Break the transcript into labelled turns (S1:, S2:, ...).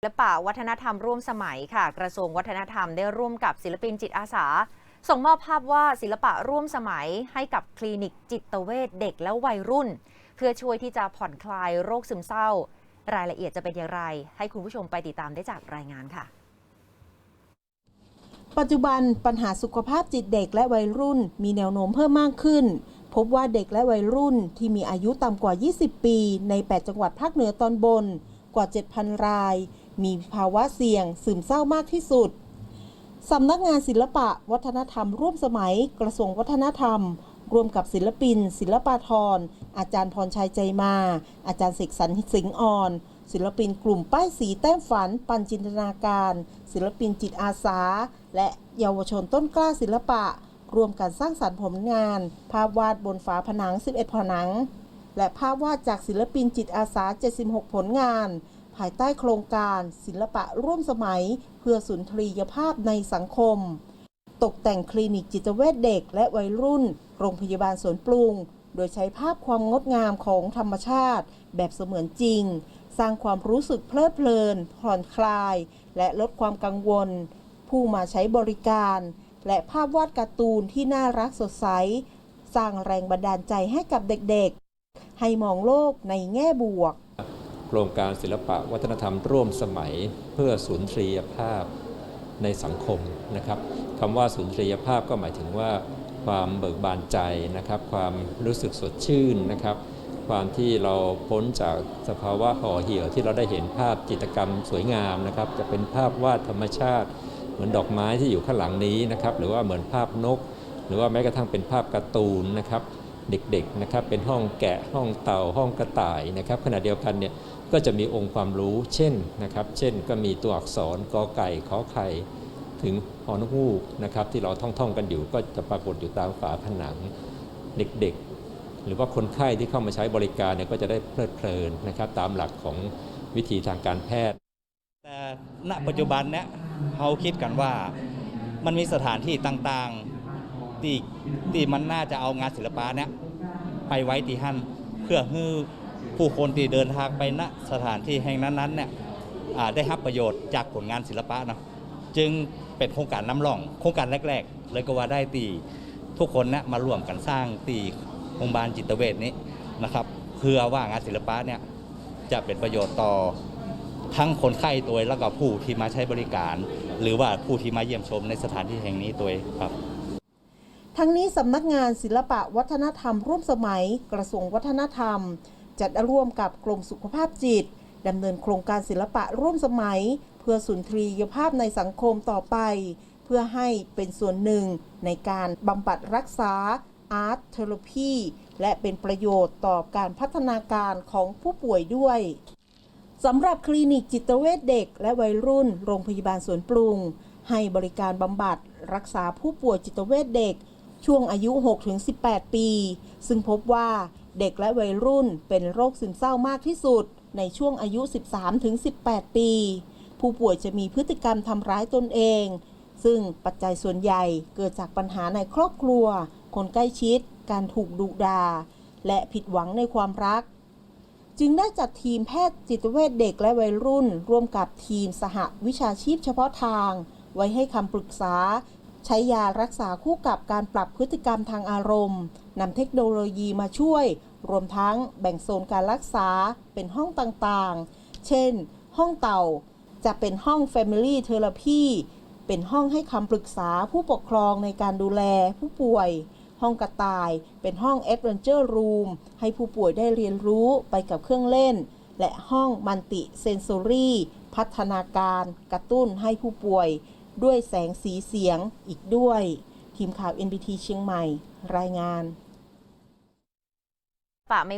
S1: ศิลปะวัฒนธรรมร่วมสมัยค่ะ กระทรวงวัฒนธรรมได้ร่วมกับศิลปินจิตอาสา ส่งมอบภาพวาดศิลปะร่วมสมัยให้กับคลินิกจิตเวชเด็กและวัยรุ่น เพื่อช่วยที่จะผ่อนคลายโรคซึมเศร้า รายละเอียดจะเป็นอย่างไร ให้คุณผู้ชมไปติดตามได้จากรายงานค่ะ
S2: ปัจจุบันปัญหาสุขภาพจิตเด็กและวัยรุ่น มีแนวโน้มเพิ่มมากขึ้น พบว่าเด็กและวัยรุ่นที่มีอายุต่ำกว่า 20 ปี ใน 8 จังหวัดภาคเหนือตอนบนกว่า 7,000 ราย มีภาวะเสี่ยงซึมเศร้ามากที่สุดสำนักงานศิลปะวัฒนธรรมร่วมสมัยกระทรวงวัฒนธรรมร่วมกับศิลปิน ศิลปาธรอาจารย์พรชัยใจมา อาจารย์เสกสรรสิงห์อ่อน ศิลปินกลุ่มป้ายสีแต้มฝัน ปันจินตนาการ ศิลปินจิตอาสา และเยาวชนต้นกล้าศิลปะ รวมกันสร้างสรรค์ผลงาน ภาพวาดบนฝาผนัง 11 ผนัง และภาพวาดจากศิลปินจิตอาสา 76 ผลงาน ภายใต้โครงการศิลปะร่วมสมัย เพื่อสุนทรียภาพในสังคม ตกแต่งคลินิกจิตเวชเด็กและวัยรุ่น โรงพยาบาลสวนปรุง โดยใช้ภาพความงดงามของธรรมชาติ แบบเสมือนจริง สร้างความรู้สึกเพลิดเพลิน ผ่อนคลาย และลดความกังวล ผู้มาใช้บริการ และภาพวาดการ์ตูนที่น่ารักสดใส สร้างแรงบันดาลใจให้กับเด็กๆ ให้มองโลกในแง่บวก
S3: โครงการศิลปะวัฒนธรรมร่วมสมัยเพื่อศูนทรียภาพในสังคมนะครับคำว่าศูนทรียภาพก็หมายถึงว่าความเบิกบานใจนะครับ ความรู้สึกสดชื่นนะครับ ความที่เราพ้นจากสภาวะห่อเหี่ยวที่เราได้เห็นภาพจิตรกรรมสวยงามนะครับ จะเป็นภาพวาดธรรมชาติ เหมือนดอกไม้ที่อยู่ข้างหลังนี้นะครับ หรือว่าเหมือนภาพนก หรือว่าแม้กระทั่งเป็นภาพการ์ตูนนะครับ เด็กๆนะครับเป็นห้องแกะห้องเต่าห้องกระต่ายนะครับขณะเดียวกันเนี่ยก็จะมีองค์ความรู้เช่นนะครับ เช่นก็มีตัวอักษรกอไก่ขอไข่ถึงฮอนกฮูกนะครับที่เราท่องๆกันอยู่ก็จะปรากฏอยู่ตามฝาผนังเด็กๆ หรือว่าคนไข้ที่เข้ามาใช้บริการเนี่ยก็จะได้เพลิดเพลินนะครับตามหลักของวิธีทางการแพทย์
S4: แต่ณปัจจุบันเนี้ยเขาคิดกันว่ามันมีสถานที่ต่างๆ ที่ที่มันน่าจะเอางานศิลปะเนี้ยไปไว้ที่หั่นเพื่อให้ผู้คนที่เดินทางไปณสถานที่แห่งนั้นๆเนี่ยได้รับประโยชน์จากผลงานศิลปะเนาะจึงเป็นโครงการน้ำร่อง โครงการแรก ๆ เลยก็ว่าได้ตีทุกคนเนี่ยมาร่วมกันสร้างตีโรงพยาบาลจิตเวชนี้นะครับเพื่อว่างานศิลปะเนี่ยจะเป็นประโยชน์ต่อทั้งคนไข้ตัวแล้วก็ผู้ที่มาใช้บริการ หรือว่าผู้ที่มาเยี่ยมชมในสถานที่แห่งนี้ตัวครับ
S2: ทั้งนี้สำนักงานศิลปะวัฒนธรรมร่วมสมัยกระทรวงวัฒนธรรม จัดร่วมกับกรมสุขภาพจิตดำเนินโครงการศิลปะร่วมสมัย เพื่อสุนทรียภาพในสังคมต่อไป เพื่อให้เป็นส่วนหนึ่งในการบำบัดรักษาอาร์ตเทอราพีและเป็นประโยชน์ต่อการพัฒนาการของผู้ป่วยด้วยสำหรับคลินิกจิตเวชเด็กและวัยรุ่น โรงพยาบาลสวนปรุง ให้บริการบำบัดรักษาผู้ป่วยจิตเวชเด็ก ช่วงอายุ 6-18 ปี ซึ่งพบว่าเด็กและวัยรุ่นเป็นโรคซึมเศร้ามากที่สุด ในช่วงอายุ 13-18 ปี ผู้ป่วยจะมีพฤติกรรมทำร้ายตนเอง ซึ่งปัจจัยส่วนใหญ่เกิดจากปัญหาในครอบครัว คนใกล้ชิด การถูกดุดา และผิดหวังในความรัก จึงได้จัดทีมแพทย์จิตเวชเด็กและวัยรุ่น ร่วมกับทีมสหวิชาชีพเฉพาะทาง ไว้ให้คำปรึกษา ใช้ยารักษาคู่กับการปรับพฤติกรรมทางอารมณ์นำเทคโนโลยีมาช่วย รวมทั้งแบ่งโซนการรักษาเป็นห้องต่างๆ เช่น ห้องเต่า จะเป็นห้อง Family Therapy เป็นห้องให้คำปรึกษาผู้ปกครองในการดูแลผู้ป่วย ห้องกระต่ายเป็นห้อง Adventure Room ให้ผู้ป่วยได้เรียนรู้ไปกับเครื่องเล่น และห้องมั l ติเซน s อรี่พัฒนาการกระตุ้นให้ผู้ป่วย ด้วยแสงสีเสียงอีกด้วย ทีมข่าว NBT เชียงใหม่รายงาน
S1: ปะไม่